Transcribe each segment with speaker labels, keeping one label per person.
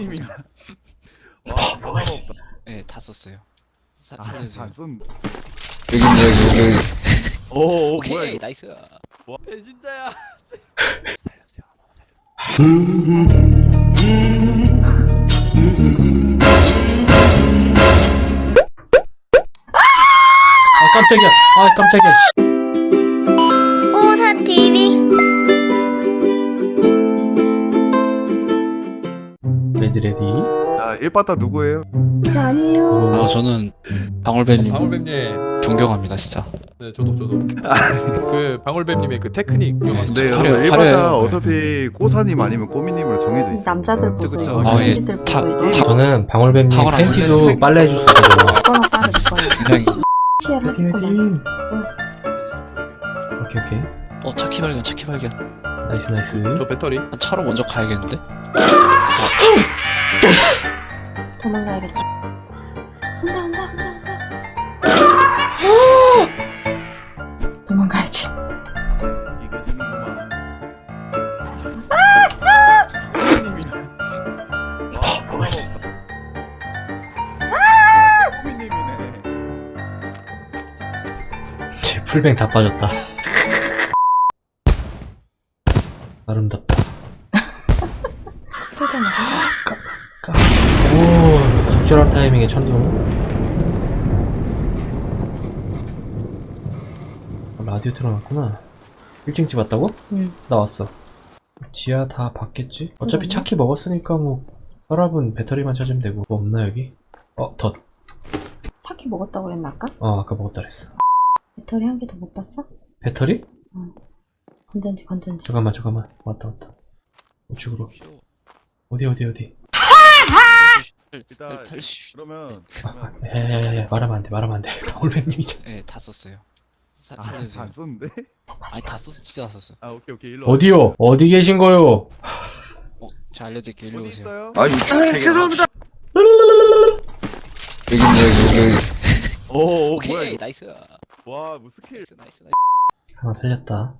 Speaker 1: 호미님이야. 와, 없다.
Speaker 2: 네, 다 썼어요. 사,
Speaker 1: 아,
Speaker 2: 살려주세요.
Speaker 1: 다 쓴.
Speaker 3: 여기 있네 여기 여기 여기
Speaker 1: 오, 오
Speaker 2: 오케이,
Speaker 1: 뭐야 이거?
Speaker 2: 나이스.
Speaker 1: 와, 배신자야.
Speaker 4: 아 깜짝이야 아 깜짝이야 씨. 레디 레디
Speaker 1: 자, 1바타 누구예요?
Speaker 5: 저 아니에요
Speaker 2: 아, 저는 방울뱀님
Speaker 6: 방울뱀님
Speaker 2: 존경합니다, 진짜.
Speaker 6: 네 저도 저도 그 방울뱀님의 그 테크닉 유명하죠
Speaker 1: 네,
Speaker 2: 화려해,
Speaker 1: 여러분 1바타
Speaker 2: 화려해요.
Speaker 1: 어차피 꼬사님 아니면 꼬미님으로 정해져 있어요.
Speaker 5: 남자들
Speaker 6: 그쵸,
Speaker 5: 보소
Speaker 6: 그쵸.
Speaker 5: 이거
Speaker 2: 아, 예.
Speaker 5: 남지들
Speaker 2: 타-
Speaker 5: 보소 이거
Speaker 2: 타-
Speaker 4: 저는 방울뱀님
Speaker 2: 탁월한
Speaker 4: 팬티도. 빨래 해줄 수 있거든요
Speaker 5: 이거나 빠르 이거나
Speaker 2: 굉장히,
Speaker 5: 치열 하겠구나
Speaker 4: 파이팅 오케이 오케이
Speaker 2: 어, 차키 발견, 차키 발견.
Speaker 4: 나이스 나이스
Speaker 6: 저 배터리
Speaker 2: 아, 차로 먼저 가야겠는데?
Speaker 5: 도망가야겠지 온다 온다 온다 온다. 도망가야지.
Speaker 4: 제 풀뱅 다 빠졌다
Speaker 5: 풀고 나가
Speaker 4: 오 적절한 타이밍에 천둥 라디오 틀어놨구나 1층 집 왔다고?
Speaker 5: 응
Speaker 4: 나 왔어 지하 다 봤겠지? 어차피. 차키 먹었으니까 뭐 서랍은 배터리만 찾으면 되고 뭐 없나 여기? 어 덧.
Speaker 5: 차키 먹었다고 그랬나 아까?
Speaker 4: 어 아까 먹었다 그랬어
Speaker 5: 배터리 한 개 더 못 봤어?
Speaker 4: 배터리?
Speaker 5: 건전지 건전지
Speaker 4: 잠깐만 잠깐만 왔다 왔다 우측으로 어디 어디 어디
Speaker 1: 일단 그러면
Speaker 4: 아,
Speaker 1: 그러면
Speaker 4: 야야야야 말하면 안돼 말하면 안돼 방울뱀님이잖아
Speaker 2: 네, 다 썼어요. 사,
Speaker 1: 아,
Speaker 2: 살려주세요.
Speaker 1: 다 썼는데?
Speaker 2: 아니, 다 썼어, 진짜 다 썼어.
Speaker 1: 아, 오케이, 오케이. 일로 와.
Speaker 4: 어디요? 어디 계신 거요?
Speaker 2: 어, 제가 알려드릴게요. 일로
Speaker 1: 어디
Speaker 2: 오세요.
Speaker 1: 있어요?
Speaker 3: 아 죄송합니다 여기 있네 여기 여기
Speaker 1: 오, 오 뭐야
Speaker 2: 오케이,
Speaker 1: 이거?
Speaker 2: 나이스.
Speaker 1: 와, 뭐 스킬.
Speaker 2: 나이스, 나이스, 나이스.
Speaker 4: 하나 살렸다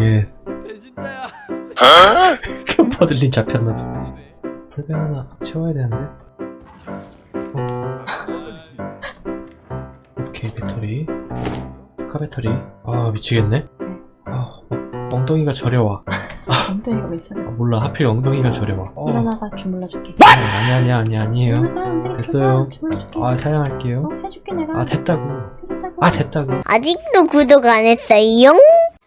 Speaker 4: 예
Speaker 1: 배신자야.
Speaker 4: 버들린 잡혔나 풀뱅 하나 채워야 되는데 배터리. 카 배터리. 아 미치겠네. 아 어, 엉덩이가 저려와.
Speaker 5: 엉덩이가 왜 있어요?
Speaker 4: 아, 몰라. 하필 엉덩이가 저려와. 어,
Speaker 5: 일어나가 주물러줄게.
Speaker 4: 아니 아니 아니 아니에요.
Speaker 5: 일어나 되겠다
Speaker 4: 됐어요.
Speaker 5: 주물러줄게.
Speaker 4: 아 사양할게요.
Speaker 5: 어, 해줄게 내가.
Speaker 4: 아 됐다고.
Speaker 5: 해준다고.
Speaker 4: 아 됐다고.
Speaker 5: 아직도 구독 안 했어요?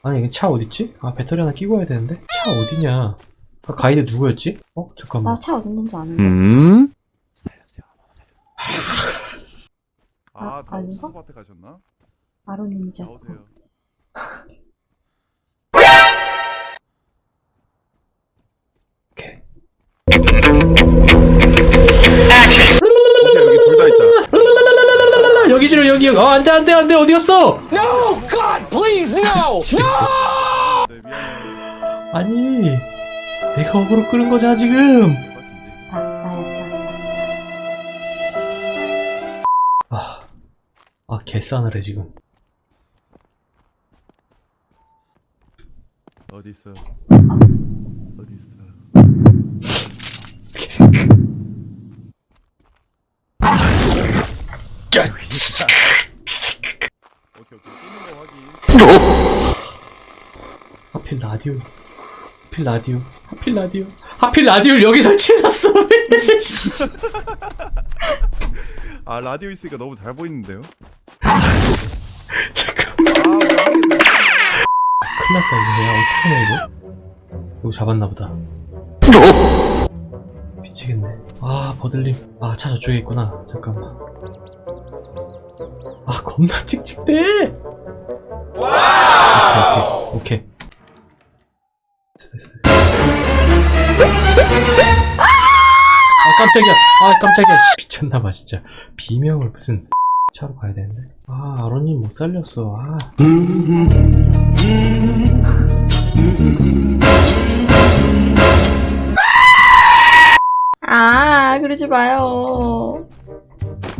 Speaker 4: 아니 이게 차 어딨지? 아 배터리 하나 끼고 와야 되는데. 차 어디냐? 아, 가이드 누구였지? 어 잠깐만.
Speaker 5: 나차 어딨는지 아는데.
Speaker 1: 음? 아,
Speaker 5: 아,
Speaker 1: 다
Speaker 5: 아닌가?
Speaker 1: 옥수수밭에 가셨나?
Speaker 5: 아로님이지
Speaker 1: 나오세요.
Speaker 4: 오케이
Speaker 1: 오케이, 여기 둘 다 있다.
Speaker 4: 랄랄랄랄랄랄라 여기 지로 여기 여기 어 안돼 안돼 안돼 어디 갔어
Speaker 1: 네, 미안해.
Speaker 4: 아니 내가 어그로 끄는 거잖아 지금 개싸늘해 지금
Speaker 1: 어디 있어? 어디 있어? 오케이 오케이 쓰는 거 확인.
Speaker 4: 하필 라디오 하필 라디오 하필 라디오 하필 라디오를 여기 설치해놨어 왜.
Speaker 1: 아 라디오 있으니까 너무 잘 보이는데요?
Speaker 4: 잠깐
Speaker 1: 아 뭐야 한 개.
Speaker 4: 큰일 났다 이거. 야 어떡하냐 이거 이거 잡았나보다. 미치겠네. 아 버들림 아차 저쪽에 있구나. 잠깐만. 아 겁나 찍찍대! 오케이 오케이. 오케이. 됐어 됐어 됐어. 아 깜짝이야. 아 깜짝이야. 씨, 미쳤나봐 진짜. 비명을 무슨 차로 가야 되는데 아 아론님 못 살렸어 아
Speaker 5: 아 그러지 마요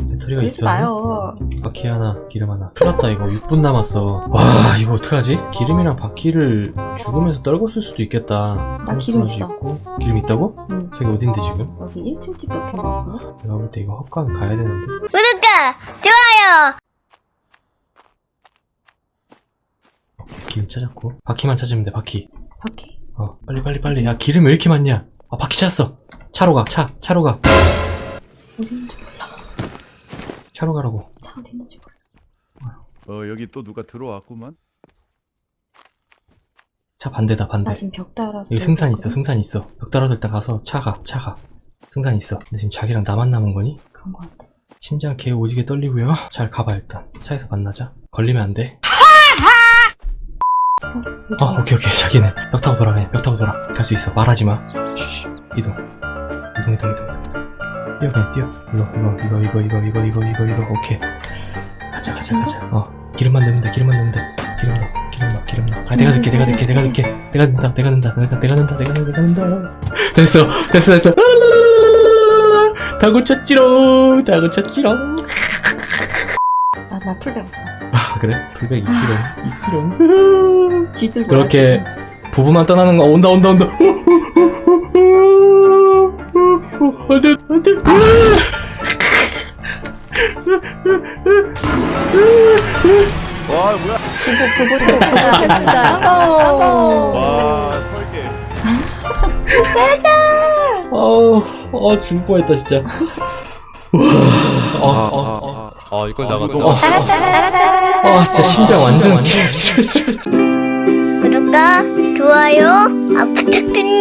Speaker 4: 배터리 소리가
Speaker 5: 그러지
Speaker 4: 있어.
Speaker 5: 마요.
Speaker 4: 바퀴 하나, 기름 하나. 큰일 났다, 이거. 6분 남았어. 와, 이거 어떡하지? 기름이랑 바퀴를 죽으면서 떨궜을 수도 있겠다.
Speaker 5: 나 기름
Speaker 4: 하나씩
Speaker 5: 있어.
Speaker 4: 있고. 기름 있다고?
Speaker 5: 응.
Speaker 4: 저기 어딘데, 지금?
Speaker 5: 여기 1층 집 옆에 같은데?
Speaker 4: 내가 볼 때 이거 헛간 가야 되는데.
Speaker 5: 구독자 좋아요.
Speaker 4: 기름 찾았고. 바퀴만 찾으면 돼, 바퀴.
Speaker 5: 바퀴.
Speaker 4: 어, 빨리, 빨리, 빨리. 야, 기름 왜 이렇게 많냐? 아, 바퀴 찾았어. 차로 가, 차, 차로 가.
Speaker 5: 어디 있는지 몰라.
Speaker 4: 차로 가라고.
Speaker 5: 차 어디 있는지 몰라.
Speaker 1: 어 여기 또 누가 들어왔구만.
Speaker 4: 차 반대다, 반대.
Speaker 5: 나 지금 벽 달아서.
Speaker 4: 여기 승산 있어, 승산 있어. 벽 따라서 일단 가서 차가, 차가. 승산 있어. 근데 지금 자기랑 나만 남은 거니?
Speaker 5: 그런 거 같아.
Speaker 4: 심장 개 오지게 떨리고요. 잘 가봐 일단. 차에서 만나자. 걸리면 안 돼. 아 오케이 오케이 자기는 벽 타고 돌아 그냥 벽 타고 돌아. 갈 수 있어. 말하지 마. 쉬쉬. 이동. 이동 이동 이동 이동. 뛰어 그냥 뛰어. 이거 이거 이거 이거 이거 이거 이거 이거 이거 오케이. 가자 가자 가자. 어 기름만 넣으면 돼 기름만 넣으면 돼. 기름 넣어 기름 넣어 기름 넣어. 아 내가 넣게 내가 넣게 내가 넣게 내가 넣는다 내가 넣는다 내가 내가 넣는다 내가 넣는다 내가 넣는다. 됐어 됐어 됐어. 다 고쳤지롱 다 고쳤지롱.
Speaker 5: 아, 나 풀백 없어.
Speaker 4: 아 그래? 불백 있지롱 있지롱
Speaker 5: 쥐들
Speaker 4: 그렇게 부부만 떠나는 거 온다 온다 온다 안돼 안돼
Speaker 1: 와 뭐야?
Speaker 5: 해준다.
Speaker 1: 와 설계.
Speaker 4: 어우 어 죽을 뻔했다 진짜
Speaker 6: 아 이걸 나가서
Speaker 4: 어, 어. 아 진짜 심장 완전
Speaker 5: 구독과 좋아요 아, 부탁드립니다.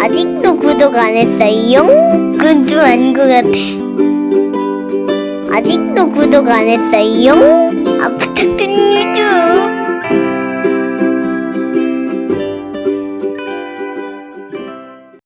Speaker 5: 아직도 구독 안 했어요? 그건 좀 아닌 것 같아. 아직도 구독 안 했어요? 아,